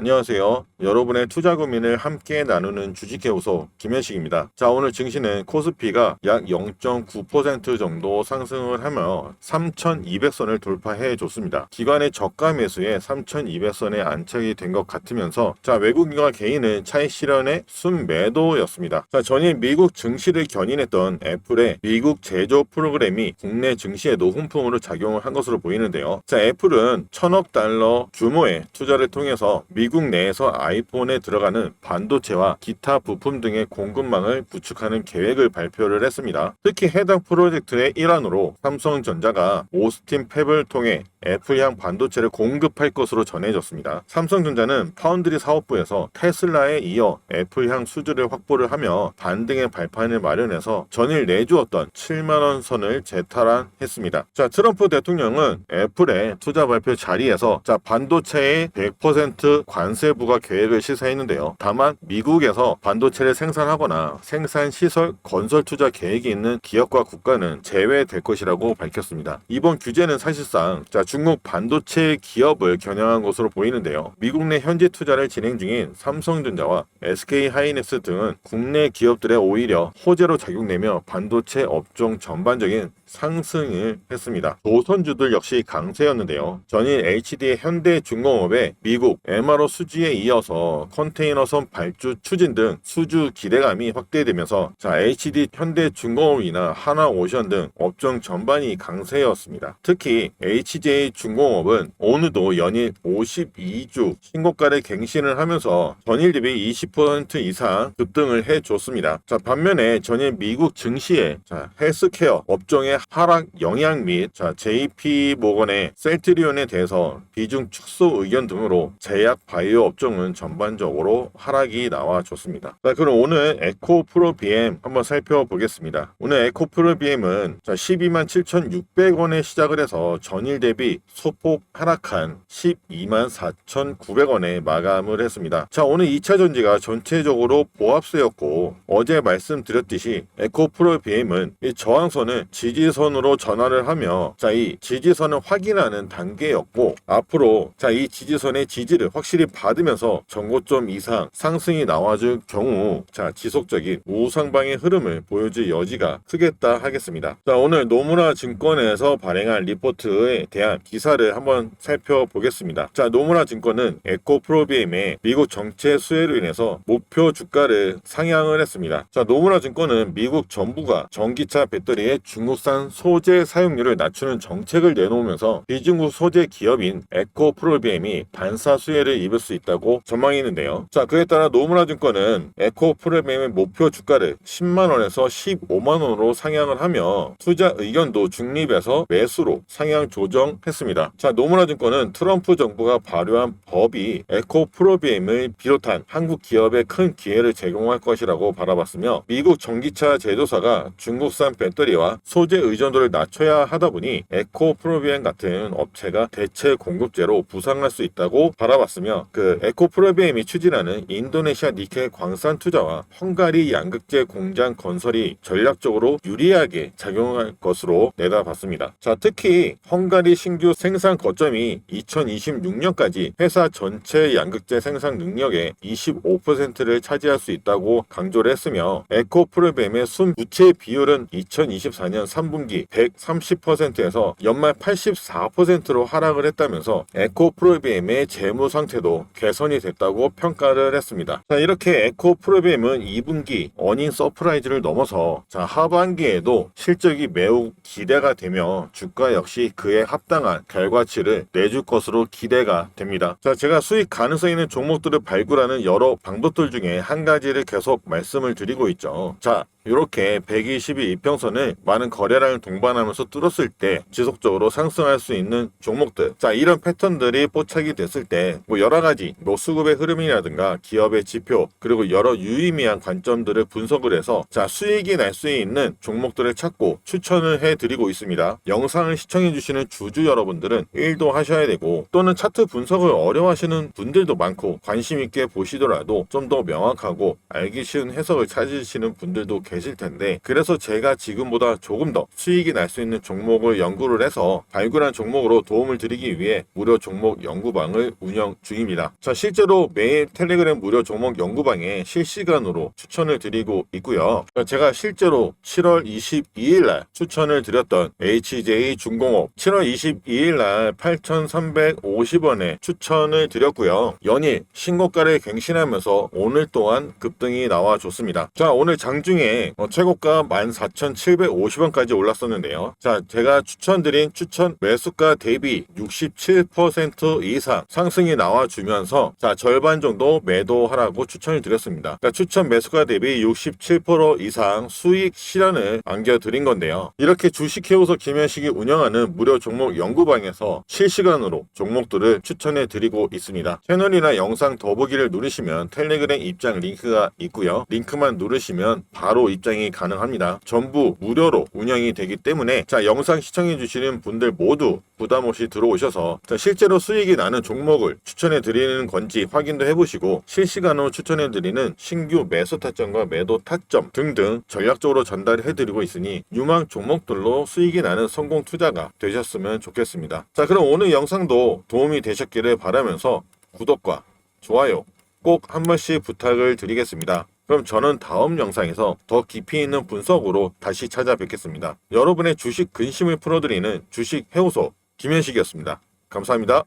안녕하세요. 여러분의 투자 고민을 함께 나누는 주식회우소 김현식입니다. 자, 오늘 증시는 코스피가 약 0.9% 정도 상승을 하며 3,200선을 돌파해 줬습니다. 기관의 저가 매수에 3,200선에 안착이 된 것 같으면서 자, 외국인과 개인은 차익 실현의 순매도였습니다. 자, 전일 미국 증시를 견인했던 애플의 미국 제조 프로그램이 국내 증시에도 훈풍으로 작용을 한 것으로 보이는데요. 자, 애플은 천억 달러 규모의 투자를 통해서 미국 내에서 아이폰에 들어가는 반도체와 기타 부품 등의 공급망을 구축하는 계획을 발표를 했습니다. 특히 해당 프로젝트의 일환으로 삼성전자가 오스틴 팹을 통해 애플향 반도체를 공급할 것으로 전해졌습니다. 삼성전자는 파운드리 사업부에서 테슬라에 이어 애플향 수주를 확보를 하며 반등의 발판을 마련해서 전일 내주었던 7만원 선을 재탈환했습니다. 자, 트럼프 대통령은 애플의 투자 발표 자리에서 자, 반도체의 100% 관세 부과 계획을 시사했는데요. 다만 미국에서 반도체를 생산하거나 생산 시설 건설 투자 계획이 있는 기업과 국가는 제외될 것이라고 밝혔습니다. 이번 규제는 사실상 자, 중국 반도체 기업을 겨냥한 것으로 보이는데요. 미국 내 현지 투자를 진행 중인 삼성전자와 SK 하이닉스 등은 국내 기업들의 오히려 호재로 작용되며 반도체 업종 전반적인 상승을 했습니다. 조선주들 역시 강세였는데요. 전일 HD의 현대중공업의 미국 MRO 수주에 이어서 컨테이너선 발주 추진 등 수주 기대감이 확대되면서 자 HD 현대중공업이나 하나오션 등 업종 전반이 강세였습니다. 특히 HJ 중공업은 오늘도 연일 52주 신고가를 갱신을 하면서 전일 대비 20% 이상 급등을 해줬습니다. 자 반면에 전일 미국 증시에 자 헬스케어 업종의 하락 영향 및 자, JP 모건의 셀트리온에 대해서 비중 축소 의견 등으로 제약 바이오 업종은 전반적으로 하락이 나와줬습니다. 자, 그럼 오늘 에코 프로 BM 한번 살펴보겠습니다. 오늘 에코 프로 BM은 자, 12만 7,600원에 시작을 해서 전일 대비 소폭 하락한 12만 4,900원에 마감을 했습니다. 자, 오늘 2차 전지가 전체적으로 보합세였고 어제 말씀드렸듯이 에코 프로 BM은 이 저항선을 지지 선으로 전환을 하며 자, 이 지지선을 확인하는 단계였고 앞으로 자, 이 지지선의 지지를 확실히 받으면서 전고점 이상 상승이 나와줄 경우 자, 지속적인 우상방의 흐름을 보여줄 여지가 크겠다 하겠습니다. 자, 오늘 노무라 증권에서 발행한 리포트에 대한 기사를 한번 살펴보겠습니다. 자, 노무라 증권은 에코프로비엠의 미국 정체 수혜로 인해서 목표 주가를 상향을 했습니다. 자, 노무라 증권은 미국 정부가 전기차 배터리의 중국산 소재 사용률을 낮추는 정책을 내놓으면서 비중국 소재 기업인 에코 프로비엠이 반사 수혜를 입을 수 있다고 전망했는데요. 자, 그에 따라 노무라 증권은 에코 프로비엠의 목표 주가를 10만 원에서 15만 원으로 상향을 하며 투자 의견도 중립에서 매수로 상향 조정했습니다. 자, 노무라 증권은 트럼프 정부가 발효한 법이 에코 프로비엠을 비롯한 한국 기업에 큰 기회를 제공할 것이라고 바라봤으며 미국 전기차 제조사가 중국산 배터리와 소재 의존도를 낮춰야 하다 보니 에코 프로비엠 같은 업체가 대체 공급제로 부상할 수 있다고 바라봤으며 그 에코 프로비엠이 추진하는 인도네시아 니켈 광산 투자와 헝가리 양극재 공장 건설이 전략적으로 유리하게 작용할 것으로 내다봤습니다. 자, 특히 헝가리 신규 생산 거점이 2026년까지 회사 전체 양극재 생산 능력의 25%를 차지할 수 있다고 강조를 했으며 에코 프로비엠의 순 부채 비율은 2024년 3분기 130%에서 연말 84%로 하락을 했다면서 에코 프로비엠의 재무 상태도 개선이 됐다고 평가를 했습니다. 자, 이렇게 에코 프로비엠은 2분기 어닝 서프라이즈를 넘어서 자, 하반기에도 실적이 매우 기대가 되며 주가 역시 그에 합당한 결과치를 내줄 것으로 기대가 됩니다. 자, 제가 수익 가능성 있는 종목들을 발굴하는 여러 방법들 중에 한 가지를 계속 말씀을 드리고 있죠. 자, 이렇게 122 이평선을 많은 거래량을 동반하면서 뚫었을 때 지속적으로 상승할 수 있는 종목들. 자, 이런 패턴들이 포착이 됐을 때 뭐 여러 가지 뭐 수급의 흐름이라든가 기업의 지표 그리고 여러 유의미한 관점들을 분석을 해서 자, 수익이 날 수 있는 종목들을 찾고 추천을 해 드리고 있습니다. 영상을 시청해 주시는 주주 여러분들은 1도 하셔야 되고 또는 차트 분석을 어려워하시는 분들도 많고 관심 있게 보시더라도 좀 더 명확하고 알기 쉬운 해석을 찾으시는 분들도 계실 텐데 그래서 제가 지금보다 조금 더 수익이 날 수 있는 종목을 연구를 해서 발굴한 종목으로 도움을 드리기 위해 무료 종목 연구방을 운영 중입니다. 자, 실제로 매일 텔레그램 무료 종목 연구방에 실시간으로 추천을 드리고 있고요. 제가 실제로 7월 22일 날 추천을 드렸던 HJ 중공업 7월 22일 날 8,350원에 추천을 드렸고요. 연일 신고가를 갱신하면서 오늘 또한 급등이 나와줬습니다. 자, 오늘 장중에 어, 최고가 14,750원까지 올랐었는데요. 자, 제가 추천드린 추천 매수가 대비 67% 이상 상승이 나와주면서 자, 절반 정도 매도하라고 추천을 드렸습니다. 그러니까 추천 매수가 대비 67% 이상 수익 실현을 안겨드린 건데요. 이렇게 주식 해오서 김현식이 운영하는 무료 종목 연구방에서 실시간으로 종목들을 추천해 드리고 있습니다. 채널이나 영상 더보기를 누르시면 텔레그램 입장 링크가 있고요. 링크만 누르시면 바로 입장이 가능합니다. 전부 무료로 운영이 되기 때문에 자 영상 시청해 주시는 분들 모두 부담 없이 들어오셔서 자, 실제로 수익이 나는 종목을 추천해 드리는 건지 확인도 해보시고 실시간으로 추천해 드리는 신규 매수 타점과 매도 타점 등등 전략적으로 전달해 드리고 있으니 유망 종목들로 수익이 나는 성공 투자가 되셨으면 좋겠습니다. 자 그럼 오늘 영상도 도움이 되셨기를 바라면서 구독과 좋아요 꼭 한 번씩 부탁을 드리겠습니다. 그럼 저는 다음 영상에서 더 깊이 있는 분석으로 다시 찾아뵙겠습니다. 여러분의 주식 근심을 풀어드리는 주식 해오소 김현식이었습니다. 감사합니다.